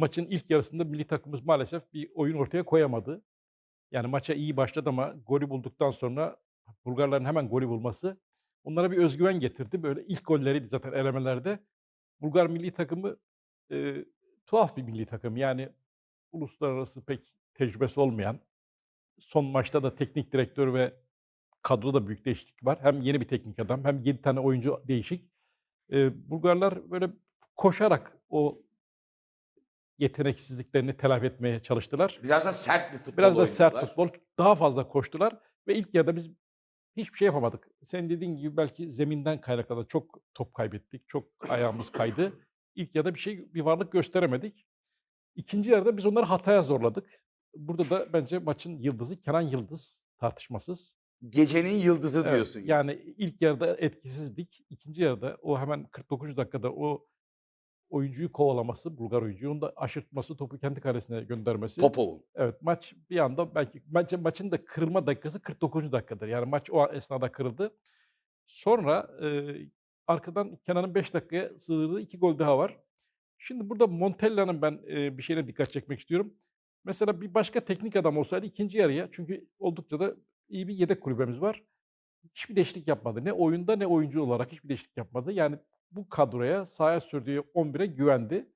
maçın ilk yarısında milli takımımız maalesef bir oyun ortaya koyamadı. Yani maça iyi başladı ama golü bulduktan sonra Bulgarların hemen golü bulması onlara bir özgüven getirdi. Böyle ilk golleriydi zaten elemelerde. Bulgar milli takımı eee, tuhaf bir milli takım. Yani uluslararası pek tecrübesi olmayan, son maçta da teknik direktör ve kadroda büyük değişiklik var. Hem yeni bir teknik adam hem 7 tane oyuncu değişik. Eee, Bulgarlar böyle koşarak o yeteneksizliklerini telafi etmeye çalıştılar. Biraz da sert bir futbol Biraz da sert oynadılar. futbol. Daha fazla koştular ve ilk yarıda biz hiçbir şey yapamadık. Senin dediğin gibi belki zeminden kaynaklanan çok top kaybettik. Çok ayağımız kaydı. İlk yarıda bir şey bir varlık gösteremedik. İkinci yarıda biz onları hataya zorladık. Burada da bence maçın yıldızı Kenan Yıldız tartışmasız. Gecenin yıldızı diyorsun. yani. yani ilk yarıda etkisizdik. İkinci yarıda o hemen 49 dakikada o oyuncuyu kovalaması, Bulgar oyuncuyu, onu da aşırtması, topu kendi kalesine göndermesi. Popov'un. Evet maç bir anda belki maç, maçın da kırılma dakikası 49. dakikadır. Yani maç o esnada kırıldı. Sonra e, arkadan Kenan'ın 5 dakikaya sığdırdığı iki gol daha var. Şimdi burada Montella'nın ben e, bir şeyine dikkat çekmek istiyorum. Mesela bir başka teknik adam olsaydı ikinci yarıya çünkü oldukça da iyi bir yedek kulübemiz var. Hiçbir değişiklik yapmadı. Ne oyunda ne oyuncu olarak hiçbir değişiklik yapmadı. Yani bu kadroya sahaya sürdüğü 11'e güvendi.